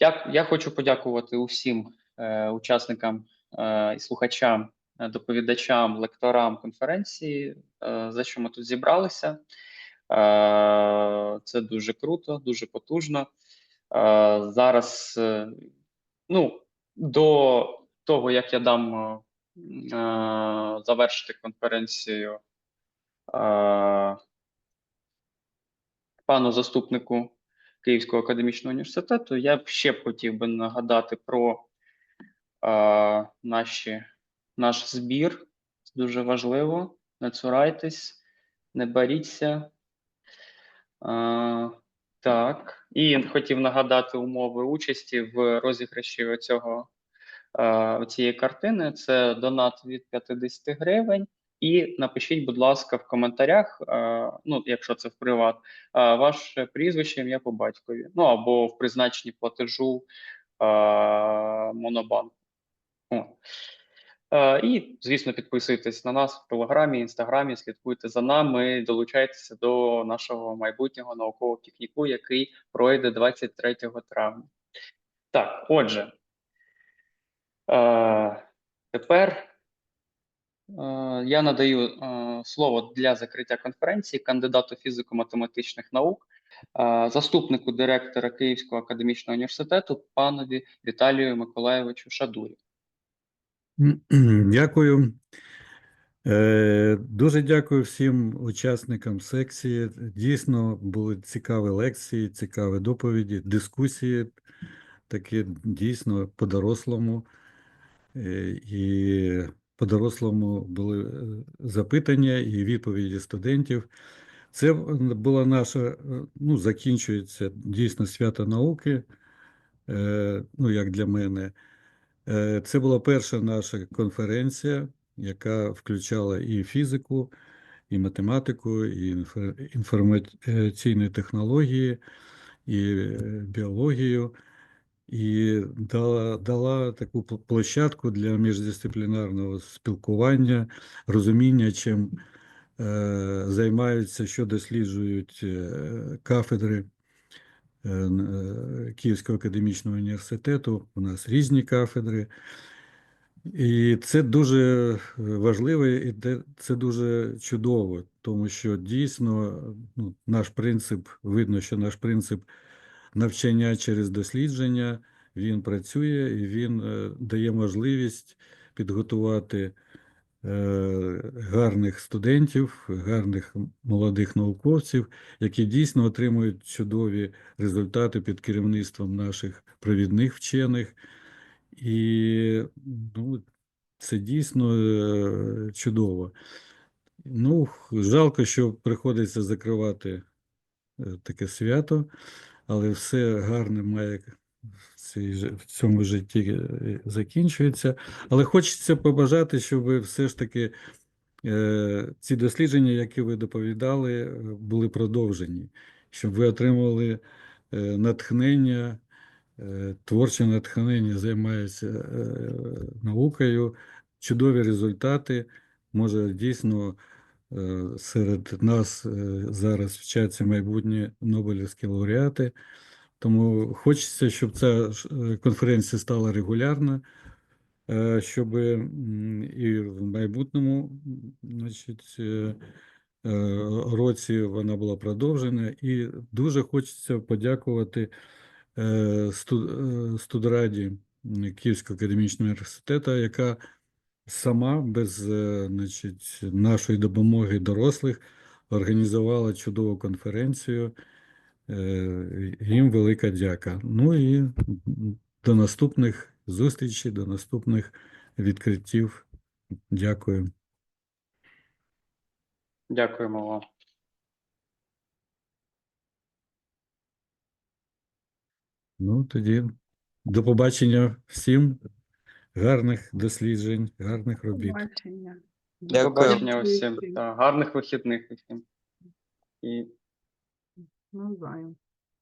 Я, я хочу подякувати усім е, учасникам е, і слухачам, е, доповідачам, лекторам конференції, за що ми тут зібралися. Це дуже круто, дуже потужно. Зараз, ну, до того, як я дам завершити конференцію пану заступнику Київського академічного університету, я б ще б хотів би нагадати про е, наші, наш збір. Це дуже важливо. Не цурайтесь, не боріться. Е, так, і хотів нагадати умови участі в розіграші цього цієї картини. Це донат від 50 гривень. І напишіть, будь ласка, в коментарях, е, ну, якщо це в приват, е, ваше прізвище, ім'я по батькові, ну або в призначенні платежу е, Монобанку. І, звісно, підписуйтесь на нас в Телеграмі, Інстаграмі, слідкуйте за нами, долучайтеся до нашого майбутнього наукового пікніку, який пройде 23 травня. Так, отже, тепер я надаю е, слово для закриття конференції кандидату фізико-математичних наук, е, заступнику директора Київського академічного університету, панові Віталію Миколаєвичу Шадурі. Дякую. Е, Дуже дякую всім учасникам секції. Дійсно, були цікаві лекції, цікаві доповіді, дискусії, такі дійсно по-дорослому. Е, І по-дорослому були е, запитання і відповіді студентів. Це була наша, е, ну, закінчується дійсно свято науки, е, ну, як для мене. Е, Це була перша наша конференція, яка включала і фізику, і математику, і інформаційні технології, і е, біологію, і дала, дала таку площадку для міждисциплінарного спілкування, розуміння, чим е, займаються, що досліджують е, кафедри е, е, Київського академічного університету. У нас різні кафедри. І це дуже важливо, і це дуже чудово, тому що дійсно ну, наш принцип, видно, що наш принцип навчання через дослідження, він працює і він е, дає можливість підготувати е, гарних студентів, гарних молодих науковців, які дійсно отримують чудові результати під керівництвом наших провідних вчених. І ну, це дійсно е, чудово. Ну, жалко, що приходиться закривати таке свято, але все гарне має в, цьому житті е, закінчується. Але хочеться побажати, щоб все ж таки е, ці дослідження, які ви доповідали, е, були продовжені, щоб ви отримували натхнення, творче натхнення, займаються е, наукою, чудові результати. Може, дійсно серед нас е, зараз вчаться майбутні Нобелівські лауреати. Тому хочеться, щоб ця е, конференція стала регулярна, е, щоб і в майбутньому значить, е, е, році вона була продовжена. І дуже хочеться подякувати е, студ- е, студраді Київського академічного університету, яка сама без е, значить, нашої допомоги дорослих організувала чудову конференцію. Е, Їм велика дяка. Ну і до наступних зустрічей, до наступних відкриттів. Дякую. Дякуємо вам. Ну, тоді до побачення всім. Гарних досліджень, гарних робіт. Побачення. Дякую. побачення усім. Та, гарних вихідних усім. І Навзаєм.